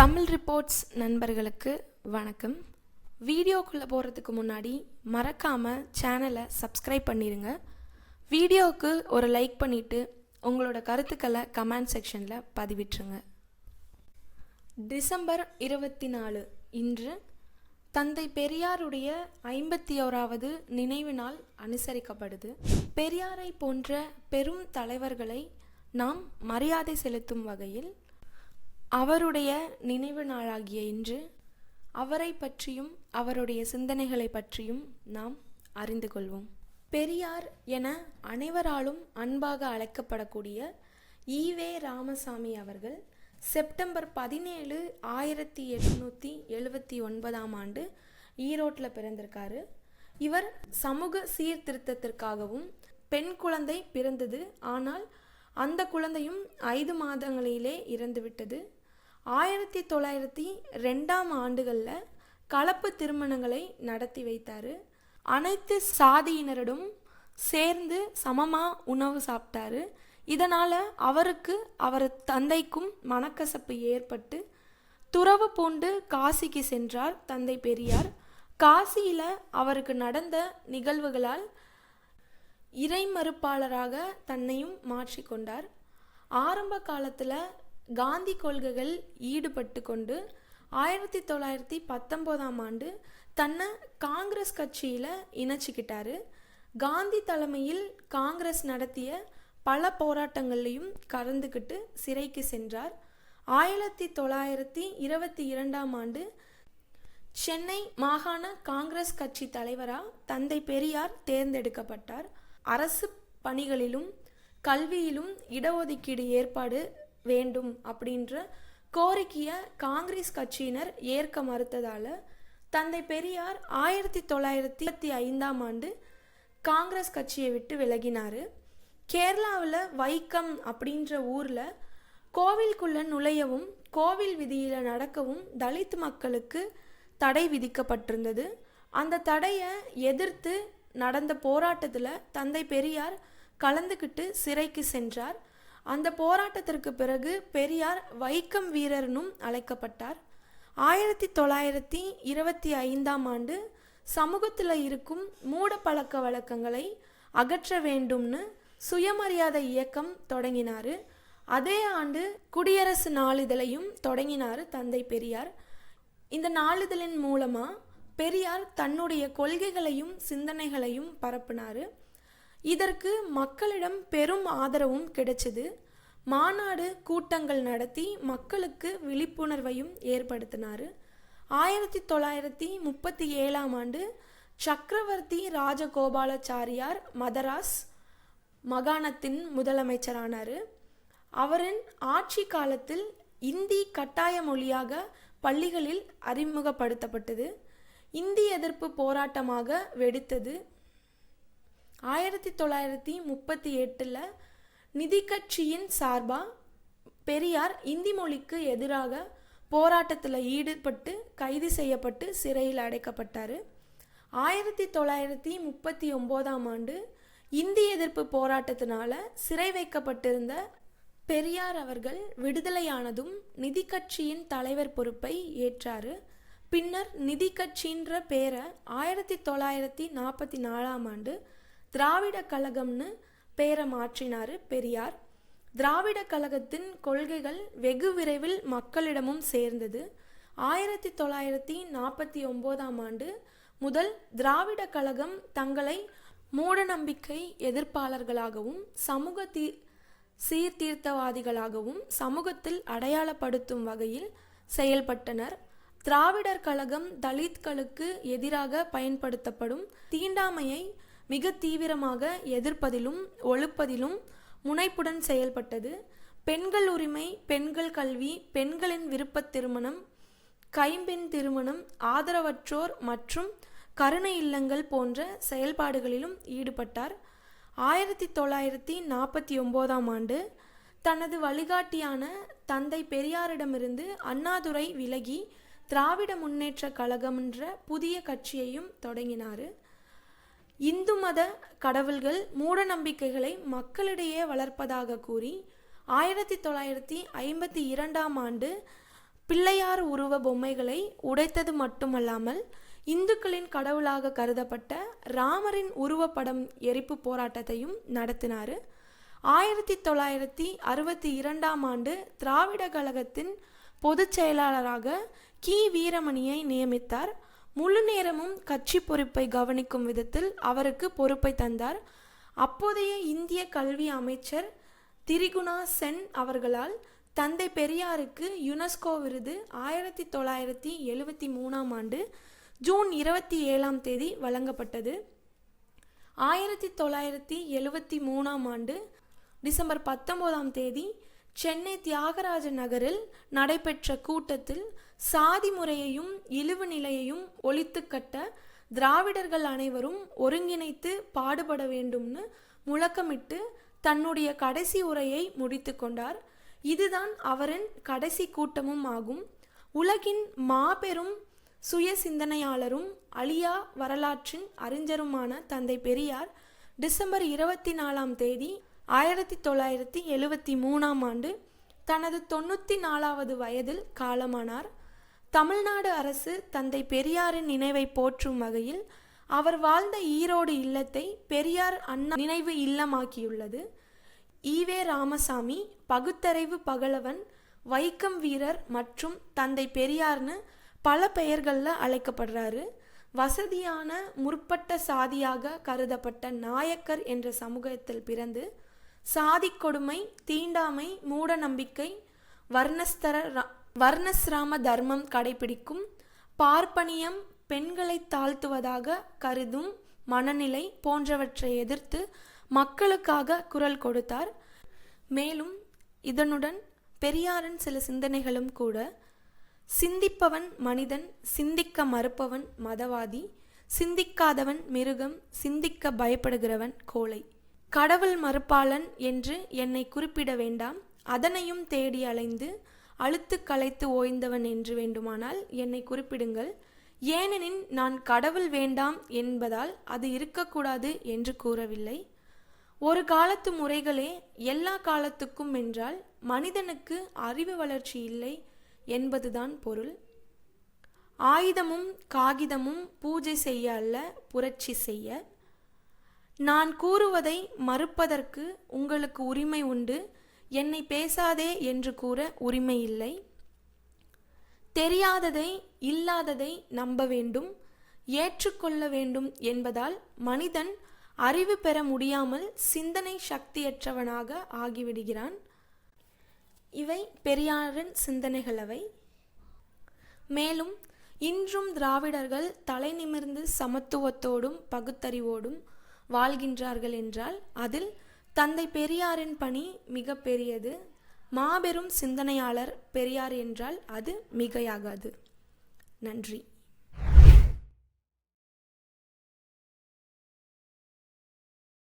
Tamil reports நண்பர்களுக்கு வணக்கம். வீடியோக்குள்ளே போகிறதுக்கு முன்னாடி மறக்காமல் சேனலை சப்ஸ்கிரைப் பண்ணிடுங்க வீடியோவுக்கு ஒரு லைக் பண்ணிவிட்டு உங்களோட கருத்துக்களை கமெண்ட் செக்ஷனில் பதிவிட்டுருங்க. டிசம்பர் இருபத்தி நாலு இன்று தந்தை பெரியாருடைய ஐம்பத்தி ஓராவது நினைவு நாள் அனுசரிக்கப்படுது. பெரியாரை போன்ற பெரும் தலைவர்களை நாம் மரியாதை செலுத்தும் வகையில் அவருடைய நினைவு நாளாகிய இன்று அவரை பற்றியும் அவருடைய சிந்தனைகளை பற்றியும் நாம் அறிந்து கொள்வோம். பெரியார் என அனைவராலும் அன்பாக அழைக்கப்படக்கூடிய ஈவே ராமசாமி அவர்கள் செப்டம்பர் பதினேழு ஆயிரத்தி எட்நூற்றி எழுபத்தி ஒன்பதாம் ஆண்டு ஈரோட்டில் பிறந்திருக்காரு. இவர் சமூக சீர்திருத்தத்திற்காகவும் பெண் குழந்தை பிறந்தது. ஆனால் அந்த குழந்தையும் ஐந்து மாதங்களிலே இறந்துவிட்டது. ஆயிரத்தி தொள்ளாயிரத்தி ரெண்டாம் ஆண்டுகளில் கலப்பு திருமணங்களை நடத்தி வைத்தார். அனைத்து சாதியினரிடம் சேர்ந்து சமமாக உணவு சாப்பிட்டாரு. இதனால் அவருக்கு அவர் தந்தைக்கும் மனக்கசப்பு ஏற்பட்டு துறவு பூண்டு காசிக்கு சென்றார் தந்தை பெரியார். காசியில் அவருக்கு நடந்த நிகழ்வுகளால் இறைமறுப்பாளராக தன்னையும் மாற்றிக்கொண்டார் ஆரம்ப காலத்தில் காந்தி கொள்கைகள் ஈடுபட்டு கொண்டு ஆயிரத்தி தொள்ளாயிரத்தி பத்தொம்போதாம் ஆண்டு தன்னை காங்கிரஸ் கட்சியில் இணைச்சிக்கிட்டாரு. காந்தி தலைமையில் காங்கிரஸ் நடத்திய பல போராட்டங்கள்லையும் கலந்துக்கிட்டு சிறைக்கு சென்றார். ஆயிரத்தி தொள்ளாயிரத்தி இருபத்தி இரண்டாம் ஆண்டு சென்னை மாகாண காங்கிரஸ் கட்சி தலைவராக தந்தை பெரியார் தேர்ந்தெடுக்கப்பட்டார். அரசு பணிகளிலும் கல்வியிலும் இடஒதுக்கீடு ஏற்பாடு வேண்டும் அப்படின்ற கோரிக்கையை காங்கிரஸ் கட்சியினர் ஏற்க மறுத்ததால் தந்தை பெரியார் ஆயிரத்தி தொள்ளாயிரத்தி இருபத்தி ஐந்தாம் ஆண்டு காங்கிரஸ் கட்சியை விட்டு விலகினார். கேரளாவில் வைக்கம் அப்படின்ற ஊரில் கோவிலுக்குள்ளே நுழையவும் கோவில் விதியில் நடக்கவும் தலித் மக்களுக்கு தடை விதிக்கப்பட்டிருந்தது. அந்த தடையை எதிர்த்து நடந்த போராட்டத்தில் தந்தை பெரியார் கலந்துக்கிட்டு சிறைக்கு சென்றார். அந்த போராட்டத்திற்கு பிறகு பெரியார் வைக்கம் வீரர்னும் அழைக்கப்பட்டார். ஆயிரத்தி தொள்ளாயிரத்தி இருபத்தி ஐந்தாம் ஆண்டு சமூகத்தில் இருக்கும் மூட பழக்க வழக்கங்களை அகற்ற வேண்டும்னு சுயமரியாதை இயக்கம் தொடங்கினார். அதே ஆண்டு குடியரசு நாளிதழையும் தொடங்கினார் தந்தை பெரியார். இந்த நாளிதழின் மூலமாக பெரியார் தன்னுடைய கொள்கைகளையும் சிந்தனைகளையும் பரப்பினார். இதற்கு மக்களிடம் பெரும் ஆதரவும் கிடைச்சது. மாநாடு கூட்டங்கள் நடத்தி மக்களுக்கு விழிப்புணர்வையும் ஏற்படுத்தினார். ஆயிரத்தி தொள்ளாயிரத்தி முப்பத்தி ஏழாம் ஆண்டு சக்கரவர்த்தி ராஜகோபாலாச்சாரியார் மதராஸ் மாகாணத்தின் முதலமைச்சரானார். அவரின் ஆட்சி காலத்தில் இந்தி கட்டாய மொழியாக பள்ளிகளில் அறிமுகப்படுத்தப்பட்டது. இந்தி எதிர்ப்பு போராட்டமாக வெடித்தது. ஆயிரத்தி தொள்ளாயிரத்தி முப்பத்தி எட்டில் நிதி கட்சியின் சார்பாக பெரியார் இந்தி மொழிக்கு எதிராக போராட்டத்தில் ஈடுபட்டு கைது செய்யப்பட்டு சிறையில் அடைக்கப்பட்டார். ஆயிரத்தி தொள்ளாயிரத்தி முப்பத்தி ஒம்போதாம் ஆண்டு இந்தி எதிர்ப்பு போராட்டத்தினால சிறை வைக்கப்பட்டிருந்த பெரியார் அவர்கள் விடுதலையானதும் நிதி கட்சியின் தலைவர் பொறுப்பை ஏற்றார். பின்னர் நிதி கட்சின்ற பேரை ஆயிரத்தி தொள்ளாயிரத்தி நாற்பத்தி நாலாம் ஆண்டு திராவிட கழகம்னு பேரை மாற்றினார் பெரியார். திராவிட கழகத்தின் கொள்கைகள் வெகு விரைவில் மக்களிடமும் சேர்ந்தது. ஆயிரத்தி தொள்ளாயிரத்தி நாற்பத்தி ஒம்போதாம் ஆண்டு முதல் திராவிட கழகம் தங்களை மூடநம்பிக்கை எதிர்ப்பாளர்களாகவும் சமூக தீ சீர்திருத்தவாதிகளாகவும் சமூகத்தில் அடையாளப்படுத்தும் வகையில் செயல்பட்டனர். திராவிடர் கழகம் தலித்களுக்கு எதிராக பயன்படுத்தப்படும் தீண்டாமையை மிக தீவிரமாக எதிர்ப்பதிலும் ஒழுப்பதிலும் முனைப்புடன் செயல்பட்டது. பெண்கள் உரிமை பெண்கள் கல்வி பெண்களின் விருப்ப திருமணம் கைம்பெண் திருமணம் ஆதரவற்றோர் மற்றும் கருணை இல்லங்கள் போன்ற செயல்பாடுகளிலும் ஈடுபட்டார். ஆயிரத்தி தொள்ளாயிரத்தி நாற்பத்தி ஒம்போதாம் ஆண்டு தனது வழிகாட்டியான தந்தை பெரியாரிடமிருந்து அண்ணாதுரை விலகி திராவிட முன்னேற்ற கழகம் என்ற புதிய கட்சியையும் தொடங்கினார். இந்து மத கடவுள்கள் மூட நம்பிக்கைகளை மக்களிடையே வளர்ப்பதாக கூறி ஆயிரத்தி தொள்ளாயிரத்தி ஐம்பத்தி இரண்டாம் ஆண்டு பிள்ளையார் உருவ பொம்மைகளை உடைத்தது மட்டுமல்லாமல் இந்துக்களின் கடவுளாக கருதப்பட்ட ராமரின் உருவப்படம் எரிப்பு போராட்டத்தையும் நடத்தினார். ஆயிரத்தி தொள்ளாயிரத்தி அறுபத்தி இரண்டாம் ஆண்டு திராவிட கழகத்தின் பொதுச் செயலாளராக கி. வீரமணியை நியமித்தார். முழு நேரமும் கட்சி பொறுப்பை கவனிக்கும் விதத்தில் அவருக்கு பொறுப்பை தந்தார். அப்போதைய இந்திய கல்வி அமைச்சர் திரிகுணா சென் அவர்களால் தந்தை பெரியாருக்கு யுனெஸ்கோ விருது ஆயிரத்தி தொள்ளாயிரத்தி எழுவத்தி மூணாம் ஆண்டு ஜூன் இருபத்தி ஏழாம் தேதி வழங்கப்பட்டது. ஆயிரத்தி தொள்ளாயிரத்தி எழுவத்தி மூணாம் ஆண்டு டிசம்பர் பத்தொன்பதாம் தேதி சென்னை தியாகராஜ நகரில் நடைபெற்ற கூட்டத்தில் சாதி முறையையும் இழிவு நிலையையும் ஒழித்து கட்ட திராவிடர்கள் அனைவரும் ஒருங்கிணைத்து பாடுபட வேண்டும்னு முழக்கமிட்டு தன்னுடைய கடைசி உரையை முடித்து கொண்டார். இதுதான் அவரின் கடைசி கூட்டமும் ஆகும். உலகின் மாபெரும் சுய சிந்தனையாளரும் அழியா வரலாற்றின் அறிஞருமான தந்தை பெரியார் டிசம்பர் இருபத்தி நாலாம் தேதி ஆயிரத்தி தொள்ளாயிரத்தி எழுவத்தி மூணாம் ஆண்டு தனது தொண்ணூற்றி நாலாவது வயதில் காலமானார். தமிழ்நாடு அரசு தந்தை பெரியாரின் நினைவை போற்றும் வகையில் அவர் வாழ்ந்த ஈரோடு இல்லத்தை பெரியார் அண்ணா நினைவு இல்லமாக்கியுள்ளது. ஈவே ராமசாமி பகுத்தறிவு பகலவன் வைக்கம் வீரர் மற்றும் தந்தை பெரியார்னு பல பெயர்களில் அழைக்கப்படுறாரு. வசதியான முற்பட்ட சாதியாக கருதப்பட்ட நாயக்கர் என்ற சமூகத்தில் பிறந்து சாதி கொடுமை தீண்டாமை மூட நம்பிக்கை வர்ணஸ்தர வர்ணஸ்ராம தர்மம் கடைபிடிக்கும் பார்ப்பனியம் பெண்களை தாழ்த்துவதாக கருதும் மனநிலை போன்றவற்றை எதிர்த்து மக்களுக்காக குரல் கொடுத்தார். மேலும் இதனுடன் பெரியாரின் சில சிந்தனைகளும் கூட. சிந்திப்பவன் மனிதன் சிந்திக்க மறுப்பவன் மதவாதி சிந்திக்காதவன் மிருகம் சிந்திக்க பயப்படுகிறவன் கோழை. கடவுள் மறுப்பாளன் என்று என்னை குறிப்பிட வேண்டாம். அதனையும் தேடி அலைந்து அழுத்து களைத்து ஓய்ந்தவன் என்று வேண்டுமானால் என்னை குறிப்பிடுங்கள். ஏனெனில் நான் கடவுள் வேண்டாம் என்பதால் அது இருக்கக்கூடாது என்று கூறவில்லை. ஒரு காலத்து முறைகளே எல்லா காலத்துக்கும் என்றால் மனிதனுக்கு அறிவு வளர்ச்சி இல்லை என்பதுதான் பொருள். ஆயுதமும் காகிதமும் பூஜை செய்ய அல்ல புரட்சி செய்ய. நான் கூறுவதை மறுப்பதற்கு உங்களுக்கு உரிமை உண்டு. என்னை பேசாதே என்று கூற உரிமை இல்லை. தெரியாததை இல்லாததை நம்ப வேண்டும். ஏற்றுக்கொள்ள வேண்டும் என்பதால் மனிதன் அறிவு பெற முடியாமல் சிந்தனை சக்தியற்றவனாக ஆகிவிடுகிறான். இவை பெரியாரின் சிந்தனைகளவை. மேலும் இன்றும் திராவிடர்கள் தலை நிமிர்ந்து சமத்துவத்தோடும் பகுத்தறிவோடும் வாழ்கின்றார்கள் என்றால் அதில் தந்தை பெரியாரின் பணி மிக பெரியது மாபெரும் சிந்தனையாளர் பெரியார் என்றால் அது மிகையாகாது. நன்றி.